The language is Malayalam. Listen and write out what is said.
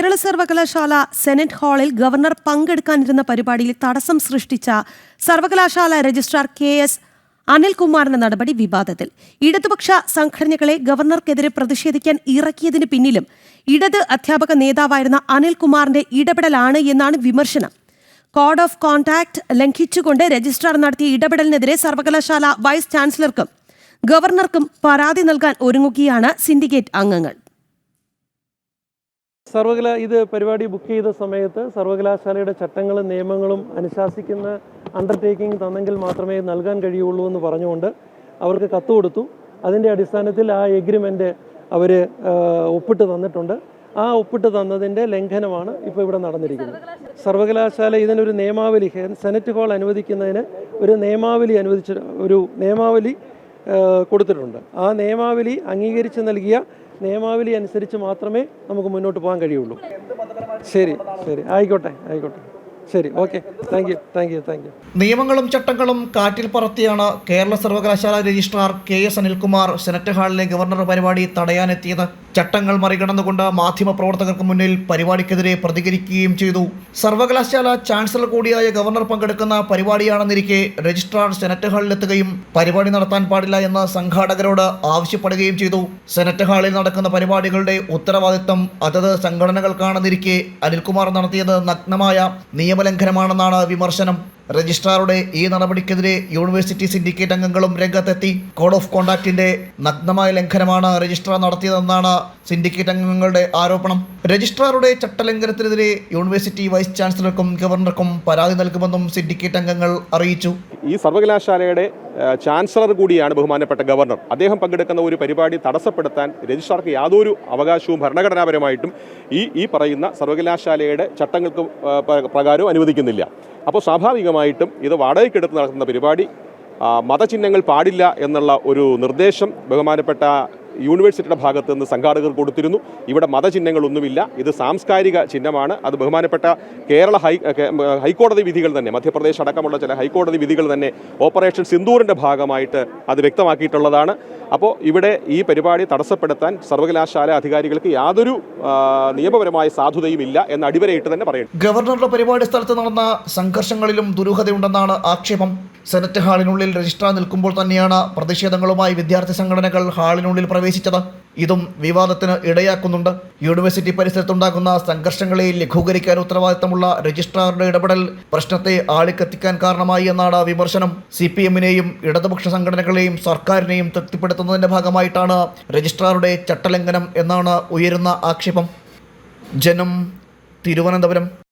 കേരള സർവകലാശാല സെനറ്റ് ഹാളിൽ ഗവർണർ പങ്കെടുക്കാനിരുന്ന പരിപാടിയിൽ തടസ്സം സൃഷ്ടിച്ച സർവകലാശാല രജിസ്ട്രാർ കെ എസ് അനിൽകുമാറിന്റെ നടപടി വിവാദത്തിൽ. ഇടതുപക്ഷ സംഘടനകളെ ഗവർണർക്കെതിരെ പ്രതിഷേധിക്കാൻ ഇറക്കിയതിന് പിന്നിലും ഇടത് അധ്യാപക നേതാവായിരുന്ന അനിൽകുമാറിന്റെ ഇടപെടലാണ് എന്നാണ് വിമർശനം. കോഡ് ഓഫ് കോൺടാക്ട് ലംഘിച്ചുകൊണ്ട് രജിസ്ട്രാർ നടത്തിയ ഇടപെടലിനെതിരെ സർവകലാശാല വൈസ് ചാൻസലർക്കും ഗവർണർക്കും പരാതി നൽകാൻ ഒരുങ്ങുകയാണ് സിൻഡിക്കേറ്റ് അംഗങ്ങൾ. സർവകലാ ഇത് പരിപാടി ബുക്ക് ചെയ്ത സമയത്ത് സർവകലാശാലയുടെ ചട്ടങ്ങളും നിയമങ്ങളും അനുശാസിക്കുന്ന അണ്ടർടേക്കിംഗ് തന്നെങ്കിൽ മാത്രമേ നൽകാൻ കഴിയുള്ളൂ എന്ന് പറഞ്ഞുകൊണ്ട് അവർക്ക് കത്ത് കൊടുത്തു. അതിന്റെ അടിസ്ഥാനത്തിൽ ആ എഗ്രിമെന്റ് അവർ ഒപ്പിട്ട് തന്നിട്ടുണ്ട്. ആ ഒപ്പിട്ട് തന്നതിന്റെ ലംഘനമാണ് ഇപ്പോൾ ഇവിടെ നടന്നിരിക്കുന്നത്. സർവകലാശാല ഇതിനൊരു നിയമാവലി സെനറ്റ് ഹാൾ അനുവദിക്കുന്നതിന് ഒരു നിയമാവലി അനുവദിച്ച ഒരു നിയമാവലി കൊടുത്തിട്ടുണ്ട്. ആ നിയമാവലി അംഗീകരിച്ച് നൽകിയ നിയമാവലി അനുസരിച്ച് മാത്രമേ നമുക്ക് മുന്നോട്ട് പോകാൻ കഴിയുള്ളൂ. ശരി ശരി. ആയിക്കോട്ടെ ആയിക്കോട്ടെ. ശരി okay thank you thank you thank you നിയമങ്ങളും ചട്ടങ്ങളും കാറ്റിൽ പറത്തിയാണ് കേരള സർവകലാശാല registrar K S Anilkumar senate ഹാളിലെ governor പരിപാടി തടയാനെത്തിയത്. ചട്ടങ്ങൾ മറികടന്നുകൊണ്ട് മാധ്യമ പ്രവർത്തകർക്ക് മുന്നിൽ പരിപാടിക്കെതിരെ പ്രതികരിക്കുകയും ചെയ്തു. സർവകലാശാല ചാൻസലർ കൂടിയായ ഗവർണർ പങ്കെടുക്കുന്ന പരിപാടിയാണെന്നിരിക്കെ രജിസ്ട്രാർ സെനറ്റ് ഹാളിലെത്തുകയും പരിപാടി നടത്താൻ പാടില്ല എന്ന് സംഘാടകരോട് ആവശ്യപ്പെടുകയും ചെയ്തു. സെനറ്റ് ഹാളിൽ നടക്കുന്ന പരിപാടികളുടെ ഉത്തരവാദിത്തം അതത് സംഘടനകൾക്കാണെന്നിരിക്കെ അനിൽകുമാർ നടത്തിയത് നഗ്നമായ നിയമലംഘനമാണെന്നാണ് വിമർശനം. രജിസ്ട്രാറുടെ ഈ നടപടിക്കെതിരെ യൂണിവേഴ്സിറ്റി സിൻഡിക്കേറ്റ് അംഗങ്ങളും രംഗത്തെത്തി. കോഡ് ഓഫ് കോണ്ടാക്ടിന്റെ നഗ്നമായ ലംഘനമാണ് രജിസ്ട്രാർ നടത്തിയതെന്നാണ് സിൻഡിക്കേറ്റ് അംഗങ്ങളുടെ ആരോപണം. രജിസ്ട്രാറുടെ ചട്ടലംഘനത്തിനെതിരെ യൂണിവേഴ്സിറ്റി വൈസ് ചാൻസലർക്കും ഗവർണർക്കും പരാതി നൽകുമെന്നും സിൻഡിക്കേറ്റ് അംഗങ്ങൾ അറിയിച്ചു. ഈ സർവകലാശാലയുടെ ചാൻസലർ കൂടിയാണ് ബഹുമാനപ്പെട്ട ഗവർണർ. അദ്ദേഹം പങ്കെടുക്കുന്ന ഒരു പരിപാടി തടസ്സപ്പെടുത്താൻ രജിസ്ട്രാർക്ക് യാതൊരു അവകാശവും ഭരണഘടനാപരമായിട്ടും ഈ ഈ പറയുന്ന സർവകലാശാലയുടെ ചട്ടങ്ങൾക്ക് പ്രകാരവും അനുവദിക്കുന്നില്ല. അപ്പോൾ സ്വാഭാവികമായിട്ടും ഇത് വാടകയ്ക്കെടുത്ത് നടത്തുന്ന പരിപാടി മതചിഹ്നങ്ങൾ പാടില്ല എന്നുള്ള ഒരു നിർദ്ദേശം ബഹുമാനപ്പെട്ട യൂണിവേഴ്സിറ്റിയുടെ ഭാഗത്ത് നിന്ന് സംഘാടകർ കൊടുത്തിരുന്നു. ഇവിടെ മതചിഹ്നങ്ങളൊന്നുമില്ല. ഇത് സാംസ്കാരിക ചിഹ്നമാണ്. അത് ബഹുമാനപ്പെട്ട കേരള ഹൈ ഹൈക്കോടതി വിധികൾ തന്നെ മധ്യപ്രദേശ് അടക്കമുള്ള ചില ഹൈക്കോടതി വിധികൾ തന്നെ ഓപ്പറേഷൻ സിന്ദൂറിന്റെ ഭാഗമായിട്ട് അത് വ്യക്തമാക്കിയിട്ടുള്ളതാണ്. അപ്പോൾ ഇവിടെ ഈ പരിപാടി തടസ്സപ്പെടുത്താൻ സർവകലാശാല അധികാരികൾക്ക് യാതൊരു നിയമപരമായ സാധുതയും ഇല്ല എന്ന് അടിവരയിട്ട് തന്നെ പറയുന്നു. ഗവർണറുടെ പരിപാടി സ്ഥലത്ത് നടന്ന സംഘർഷങ്ങളിലും ദുരൂഹതയുണ്ടെന്നാണ് ആക്ഷേപം. സെനറ്റ് ഹാളിനുള്ളിൽ രജിസ്ട്രാർ നിൽക്കുമ്പോൾ തന്നെയാണ് പ്രതിഷേധങ്ങളുമായി വിദ്യാർത്ഥി സംഘടനകൾ ഹാളിനുള്ളിൽ പ്രവേശിച്ചത്. ഇതും വിവാദത്തിന് ഇടയാക്കുന്നുണ്ട്. യൂണിവേഴ്സിറ്റി പരിസരത്തുണ്ടാകുന്ന സംഘർഷങ്ങളെ ലഘൂകരിക്കാൻ ഉത്തരവാദിത്തമുള്ള രജിസ്ട്രാറുടെ ഇടപെടൽ പ്രശ്നത്തെ ആളിക്കത്തിക്കാൻ കാരണമായി എന്നാണ് വിമർശനം. സി പി എമ്മിനെയും ഇടതുപക്ഷ സംഘടനകളെയും സർക്കാരിനെയും തൃപ്തിപ്പെടുത്തുന്നതിന്റെ ഭാഗമായിട്ടാണ് രജിസ്ട്രാറുടെ ചട്ടലംഘനം എന്നാണ് ഉയരുന്ന ആക്ഷേപം. ജനം തിരുവനന്തപുരം.